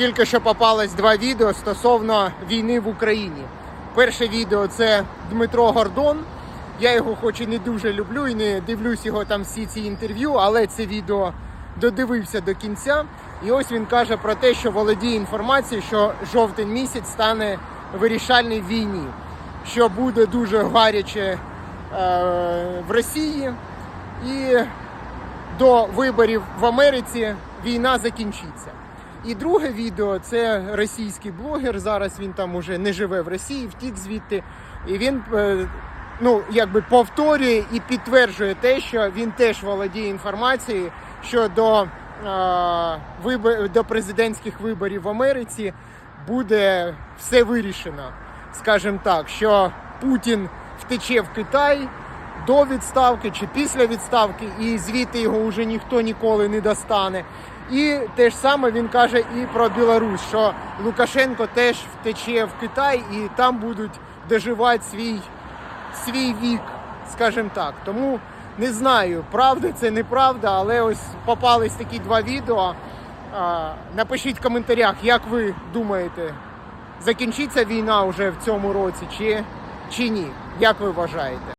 тільки що попалось два відео стосовно війни в Україні. Перше відео це Дмитро Гордон. Я його хоч і не дуже люблю і не дивлюсь його там всі ці інтерв'ю, але це відео додивився до кінця. І ось він каже про те, що володіє інформацією, що жовтень місяць стане вирішальний в війні, що буде дуже гаряче е, в Росії, і до виборів в Америці війна закінчиться. І друге відео це російський блогер. Зараз він там уже не живе в Росії, втік звідти. І він е, ну, якби повторює і підтверджує те, що він теж володіє інформацією, що до, е, до президентських виборів в Америці буде все вирішено. Скажімо так, що Путін втече в Китай до відставки чи після відставки, і звідти його вже ніхто ніколи не достане. І те ж саме він каже і про Білорусь, що Лукашенко теж втече в Китай і там будуть доживати свій, свій вік, скажімо так. Тому не знаю, правда це неправда, але ось попались такі два відео. Напишіть в коментарях, як ви думаєте, закінчиться війна вже в цьому році чи, чи ні? Як ви вважаєте?